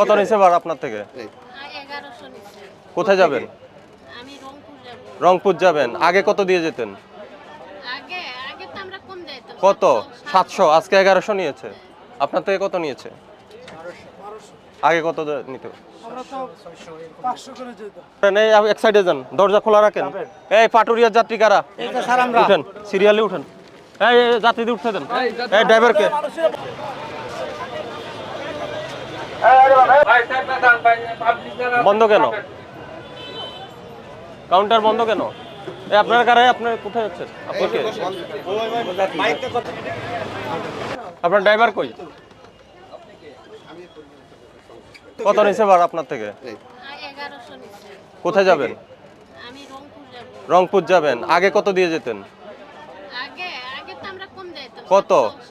কত নিছে ভাড়া আপনার থেকে? কোথায় যাবেন? রংপুর যাবেন। আগে কত দিয়ে যেতেন? আগে আগে তো আমরা কম যাইতাম। কত? সাতশো আজকে এগারোশো নিয়েছে। আপনার থেকে কত নিয়েছে? আগে কত নিত? আমরা তো পাঁচশো করে যেতাম। এই এক সাইডে যান। দরজা খোলা রাখেন। এই পাটুরিয়ার যাত্রী কারা? উঠেন সিরিয়ালি উঠেন। এই যাত্রীদের উঠতে দেন। এই ড্রাইভারকে। বন্ধ কেন? কাউন্টার বন্ধ কেন? আপনার কারে আপনার কোথায় যাচ্ছেন আপনি কে? আপনার ড্রাইভার কই? কত নিছে ভাড়া আপনার থেকে? কোথায় যাবেন? রংপুর যাবেন। আগে কত দিয়ে যেতেন? কত?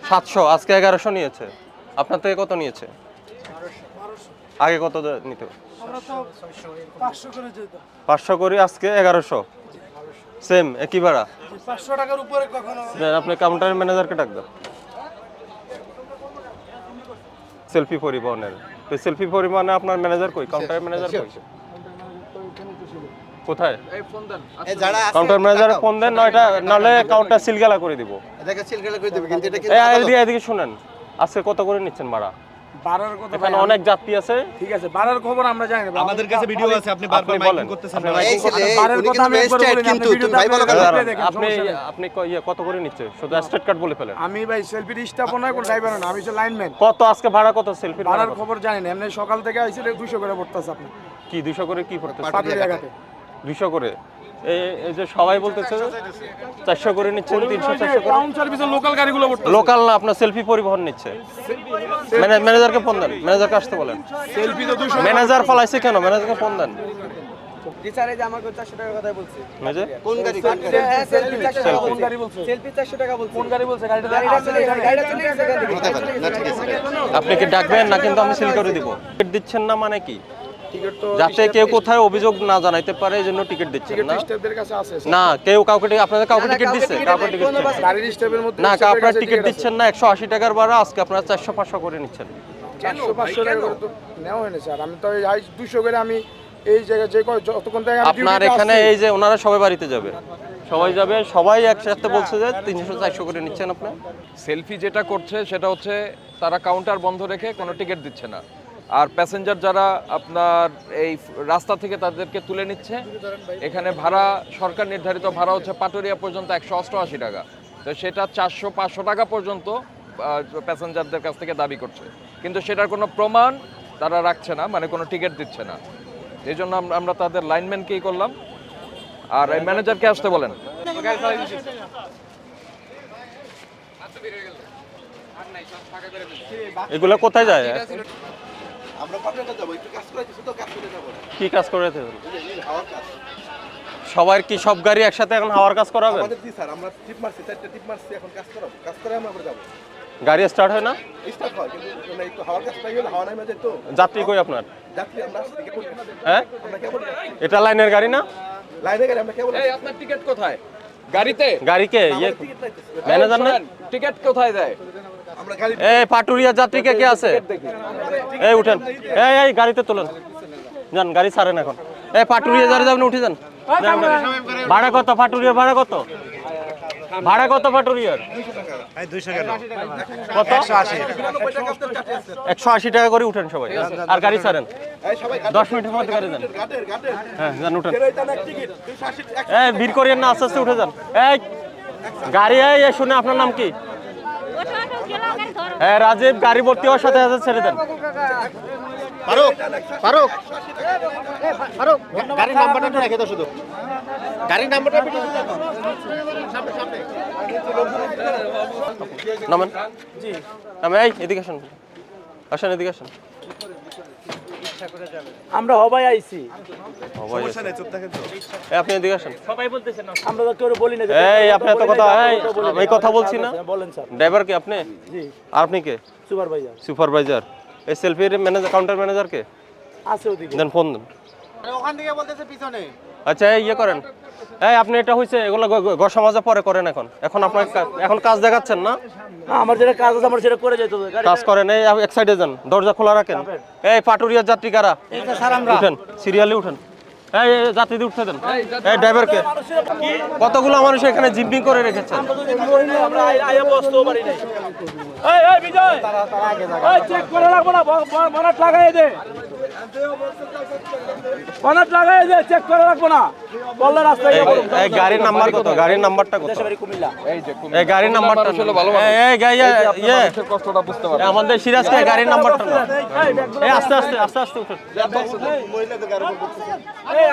সাতশো? আজকে এগারোশো নিয়েছে। আপনার থেকে কত নিয়েছে? আগে কত নিত? আমরা তো পাঁচশো করে করি আজকে এগারোশো। সেম একই ভাড়া? পাঁচশো টাকার উপরে কখনো দেন আপনি কাউন্টার ম্যানেজারকে ডাক দেন। সেলফি পরিবহনের। তো সেলফি পরিবহনে আপনার ম্যানেজার কই? কাউন্টার ম্যানেজার কই? কোথায়? এই যারা আছে, কাউন্টার ম্যানেজার ফোন দেন নয়টা নাহলে কাউন্টার সিলগালা করে দিব। এটাকে সিলগালা করে দেবে কিন্তু এটা কি এই এদিকে এদিকে শুনেন। আজকে কত করে নিচ্ছেন ভাড়া? বাড়ার কথা এখানে অনেক যাত্রী আছে। ঠিক আছে বাড়ার খবর আমরা জানি না আমাদের কাছে ভিডিও আছে আপনি বারবার মাইকিং করতেছেন আপনি এই ছেলে বারের কথা আমি একবার বলি কিন্তু তুমি ভাই বলো আপনি আপনি ইয়ে কত করে নিচ্ছে? শুধু স্টেট কার্ড বলে ফেলেন। আমি ভাই সেলফি নয় কোনো ড্রাইভার না আমি হচ্ছে লাইনম্যান কত আজকে ভাড়া কত সেলফি বাড়ার খবর জানি না এমনি সকাল থেকে আইসি দুশো করে পড়তেছে আপনি কি দুশো করে কি পড়তেছে? পাটুরিয়া ঘাটে দুশো করে? এই এই যে সবাই বলতেছে চারশো করে নিচ্ছেন তিনশো চারশো করে লোকাল গাড়িগুলো লোকাল না আপনার সেলফি পরিবহন নিচ্ছে। ম্যানেজারকে ফোন দেন ম্যানেজারকে আসতে বলেন। সেলফি তো ম্যানেজার ফলাইছে কেন? ম্যানেজারকে ফোন দেন। আপনি কি ডাকবেন? না কিন্তু আমি সিল করে দিব। দিচ্ছেন না মানে কি? যাতে কেউ কোথায় অভিযোগ না জানাইতে পারে এই জন্য টিকিট দিচ্ছেন না। স্টাফদের কাছে আছে না কেউ কাউকে আপনাদের কাউকে টিকিট দিচ্ছে? কাউকে টিকিট দিচ্ছে না। আপনার টিকিট দিচ্ছেন না একশো আশি টাকার ভাড়া আজকে আপনারা চারশো পাঁচশো করে নিচ্ছেন। চারশো পাঁচশো টাকা নেওয়া হয়নি স্যার। আমি তো দুশো করে আমি এই জায়গায় যে যতক্ষণ থেকে আপনার এখানে এই যে ওনারা সবাই বাড়িতে যাবে। সবাই যাবে সবাই একসাথে বলছে যে তিনশো চারশো করে নিচ্ছেন আপনি। সেলফি যেটা করছে সেটা হচ্ছে তারা কাউন্টার বন্ধ রেখে কোনো টিকিট দিচ্ছে না। আর প্যাসেঞ্জার যারা আপনার এই রাস্তা থেকে তাদেরকে তুলে নিচ্ছে, এখানে ভাড়া, সরকার নির্ধারিত ভাড়া হচ্ছে পাটুরিয়া পর্যন্ত একশো অষ্টআশি টাকা। তো সেটা চারশো, পাঁচশো টাকা পর্যন্ত প্যাসেঞ্জারদের কাছ থেকে দাবি করছে। কিন্তু সেটার কোনো প্রমাণ তারা রাখছে না মানে কোনো টিকিট দিচ্ছে না। এই জন্য আমরা- তাদের লাইনম্যানকেই করলাম। আর এই ম্যানেজারকে আসতে বলেন। এগুলো কোথায় যায়? আমরা পাঠিয়ে যাব একটু কাজ করে শুধু কাজ করে যাব কি কাজ করে হাওয়ার কাজ। সবার কি সব গাড়ি একসাথে এখন হাওয়ার কাজ করাবেন? আমাদের জি স্যার আমরা টিপ মারছি চারটে টিপ মারছি এখন কাজ করাবো কাজ করে আমরা আবার যাব। গাড়ি স্টার্ট হয় না? স্টার্ট হয় কিন্তু মানে একটু হাওয়ার হাওয়া তো। যাত্রী কই আপনার? যাত্রী আমরা কেবল হ্যাঁ? আমরা কেবল এটা লাইনের গাড়ি না? লাইনে গেলে আমরা কেবল এই আপনার টিকিট কোথায়? গাড়িতে? গাড়িকে ইয়ে টিকিট ম্যানেজার না? টিকিট কোথায় দেয় এই পাটুরিয়া যাত্রী কে কে আছে এই উঠেন। এই এই গাড়িতে তোলেন। যান গাড়ি ছাড়েন এখন। এই পাটুরিয়া যারা যাবেন উঠে যান। ভাড়া কত পাটুরিয়ার ভাড়া কত? ভাড়া কত পাটুরিয়ার? এই 200 কত? একশো আশি। টাকা করে উঠেন সবাই। আর গাড়ি ছাড়েন। দশ মিনিটের মধ্যে গাড়ি যান হ্যাঁ যান উঠেন। না টিকিট। 280 এই ভিড় করিয়েন না আস্তে আস্তে উঠে যান। এই গাড়ি এই এই, শুনে আপনার নাম কি? হ্যাঁ রাজীব গাড়ি ভর্তি হওয়ার সাথে সাথে ছেড়ে দেন। ফারুক ফারুক। ফারুক গাড়ির নাম্বারটা একটু রেখে দাও শুধু। গাড়ির নাম্বারটা একটু নামেন। জি নামে এই এদিকে আসেন। আসেন এদিকে আসেন। আমরা হবাই আইছি। সবাই সমস্যা নেই চুপ থাকেন তো। এই, আপনি এদিকে আসেন। আমরা তো কেউ বলি না এই আপনি এত কথা আমি কথা বলছি না। বলেন স্যার। ড্রাইভার কে আপনি? জি। আর আপনি কে? সুপারভাইজার। সুপারভাইজার। এই সেলফির ম্যানেজার কাউন্টার ম্যানেজার কে? আছে ওদিকে। দেন ফোন দেন। ওখান থেকে বলতেছে পিছনে। আচ্ছা এই ইয়ে করেন। এই আপনি এটা হয়েছে এগুলো গসা মাজা পরে করেন এখন। এখন আপনার এখন কাজ দেখাচ্ছেন না? আমার যেটা কাজ আছে আমার সেটা করে হবে কাজ করেন এই এক সাইডে যান দরজা খোলা রাখেন। এই পাটুরিয়ার যাত্রী কারা উঠেন সিরিয়ালে উঠেন। এই যাত্রীদের উঠতে দেন। এই ড্রাইভারকে। কতগুলো মানুষ এখানে জিম্পিং করে রেখেছেন? আমরা আয়া বসতেও পারি নাই। এই এই বিজয়! চেক করে রাখব না লাগাই দে। বনাট লাগাই দে চেক করে রাখব না। বললে রাস্তায় এই- এই গাড়ির নাম্বার কত? গাড়ির নাম্বারটা কত? এই যে এই গাড়ির নাম্বারটা হলো ভালো এই এই গাই এই যে আপনার ইয়ে কষ্টটা বুঝতে এই আমাদের সিরাজকে গাড়ির নাম্বারটা না এই আস্তে আস্তে আস্তে আস্তে উঠেন। এই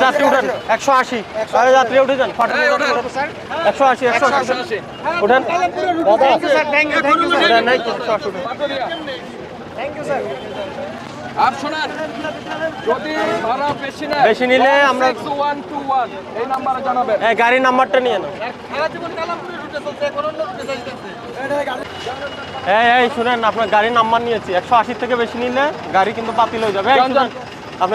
যাত্রী উঠেন একশো আশি। আরে যাত্রী উঠে যান একশো আশি একশো আশি। উঠেন। উঠেন, এই তো, 180 উঠেন। আর শোনেন যদি ভাড়া বেশি নিলে আমরা- ওয়ান এই নাম্বারে জানাবেন। এই গাড়ির নাম্বারটা নিয়ে নাও এই এই শুনেন আপনার গাড়ির নাম্বার নিয়েছি। একশো আশি থেকে বেশি নিলে গাড়ি কিন্তু বাতিল হয়ে যাবে। এই,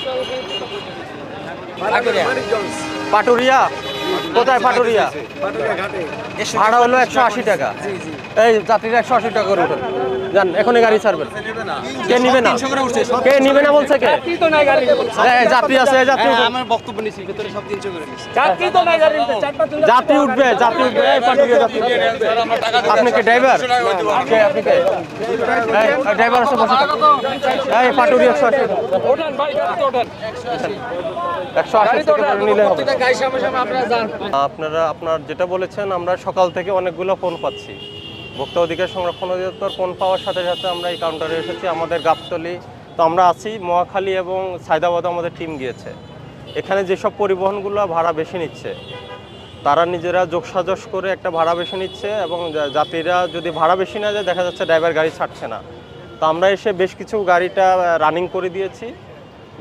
যান, যান। শুনেন, আপনি গাড়ি ছাড়েন। পাটুরিয়া। কোথায় পাটুরিয়া? ভাড়া হলো একশো আশি টাকা। এই যাত্রীরা একশো আশি টাকা করে উঠেন যান এখনই গাড়ি ছাড়বেন। কে নিবে না? কে নিবে না বলছে কে? এই, যাত্রী আছে যাত্রী উঠুন। চাকরি তো নাই গাড়ি চারটা তুলে যাত্রী উঠবে যাত্রী উঠবে। যাত্রী উঠবে। আপনি কি ড্রাইভার আপনি কে? ড্রাইভার আছে বসে এই পাটুরিয়া একশো আশি। ওঠেন ভাই গাড়িতে ওঠেন। একশো আশি থেকে নিলে হবে। আপনারা আপনার যেটা বলেছেন আমরা সকাল থেকে অনেকগুলো ফোন পাচ্ছি। ভোক্তা অধিকার সংরক্ষণ অধিদপ্তর ফোন পাওয়ার সাথে সাথে আমরা এই কাউন্টারে এসেছি, আমাদের গাবতলি। তো আমরা আছি মহাখালী এবং সায়দাবাদে আমাদের টিম গিয়েছে। এখানে যেসব পরিবহনগুলো ভাড়া বেশি নিচ্ছে, তারা নিজেরা যোগসাজশ করে একটা ভাড়া বেশি নিচ্ছে এবং যাত্রীরা যদি ভাড়া বেশি না যায়, দেখা যাচ্ছে ড্রাইভার গাড়ি ছাড়ছে না। তো আমরা এসে বেশ কিছু গাড়িটা রানিং করে দিয়েছি।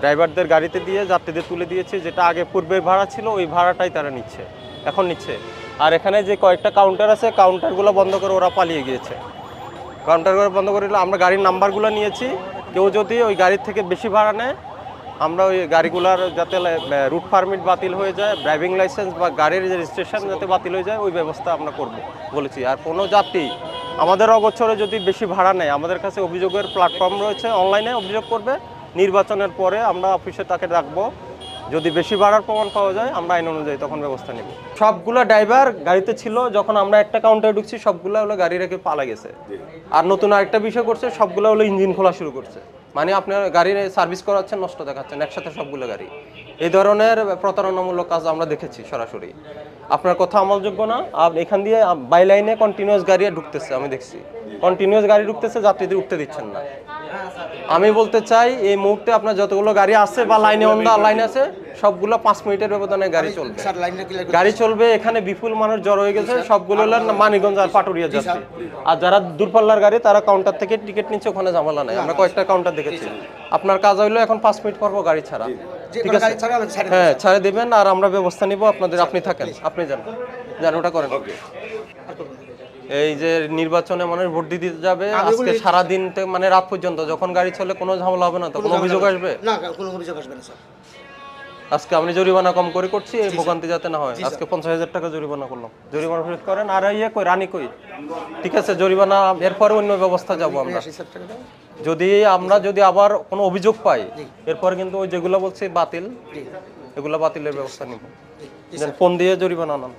ড্রাইভারদের গাড়িতে দিয়ে যাত্রীদের তুলে দিয়েছি, যেটা আগে পূর্বের ভাড়া ছিল, ওই ভাড়াটাই তারা নিচ্ছে, এখন নিচ্ছে। আর এখানে যে কয়েকটা কাউন্টার আছে কাউন্টারগুলো বন্ধ করে ওরা পালিয়ে গিয়েছে। কাউন্টারগুলো বন্ধ করে আমরা গাড়ির নাম্বারগুলো নিয়েছি। কেউ যদি ওই গাড়ির থেকে বেশি ভাড়া নেয়, আমরা ওই গাড়িগুলার যাতে রুট পারমিট বাতিল হয়ে যায় ড্রাইভিং লাইসেন্স বা গাড়ির রেজিস্ট্রেশন যাতে বাতিল হয়ে যায়, ওই ব্যবস্থা আমরা করব বলেছি। আর কোনো যাত্রী আমাদের অগোচরে যদি বেশি ভাড়া নেয়, আমাদের কাছে অভিযোগের প্ল্যাটফর্ম রয়েছে অনলাইনে অভিযোগ করবে। নির্বাচনের পরে আমরা অফিসে তাকে রাখব যদি বেশি বাড়ার প্রমাণ পাওয়া যায় আমরা আইন অনুযায়ী তখন ব্যবস্থা নেব। সবগুলো ড্রাইভার গাড়িতে ছিল যখন আমরা একটা কাউন্টারে ঢুকছি সবগুলো হলো গাড়ি রেখে পালা গেছে। আর নতুন আরেকটা বিষয় করছে সবগুলো হলো ইঞ্জিন খোলা শুরু করছে। মানে আপনার গাড়ি সার্ভিস করাচ্ছেন নষ্ট দেখাচ্ছেন একসাথে সবগুলো গাড়ি। এই ধরনের প্রতারণামূলক কাজ আমরা দেখেছি সরাসরি। আপনার কথা আমলযোগ্য না আর এখান দিয়ে বাই লাইনে কন্টিনিউয়াস গাড়ি ঢুকতেছে আমি দেখছি। কন্টিনিউয়াস গাড়ি ঢুকতেছে যাত্রীদের উঠতে দিচ্ছেন না। আমি বলতে চাই এই মুহূর্তে আপনার যতগুলো গাড়ি আছে বা লাইনে অন্ধ লাইন আছে সবগুলো পাঁচ মিনিটের ব্যবধানে গাড়ি চলবে। গাড়ি চলবে এখানে বিপুল মানুষ জড়ো হয়ে গেছে সবগুলো মানিকগঞ্জ আর পাটুরিয়া যাচ্ছে আর যারা দূরপাল্লার গাড়ি তারা কাউন্টার থেকে টিকিট নিচ্ছে ওখানে ঝামেলা নাই। আমরা কয়েকটা কাউন্টার দেখেছি। আপনার কাজ হইল এখন পাঁচ মিনিট করব গাড়ি ছাড়া। ঠিক আছে। হ্যাঁ ছাড়ে দিবেন আর আমরা ব্যবস্থা নিব আপনাদের আপনি থাকেন আপনি যান। যান ওটা করেন। এই যে নির্বাচনে মানুষ ভোট দিতে যাবে আজকে সারা দিন মানে রাত পর্যন্ত যখন গাড়ি চলে কোনো ঝামেলা হবে না তো? কোনো অভিযোগ আসবে? না কোনো অভিযোগ আসবে না স্যার। আজকে আমি জরিমানা কম করে করছি এই ভোগান্তি যাতে না হয়। আজকে পঞ্চাশ হাজার টাকা জরিমানা করলাম। জরিমানা ফেরত করেন আর ইয়ে কই রানী কই? ঠিক আছে জরিমানা এরপরে অন্য ব্যবস্থা যাব আমরা। যদি আমরা যদি আবার কোনো অভিযোগ পাই এরপর কিন্তু ওই যেগুলো বলছি বাতিল এগুলো বাতিলের ব্যবস্থা নিব। ফোন দিয়ে জরিমানা নাম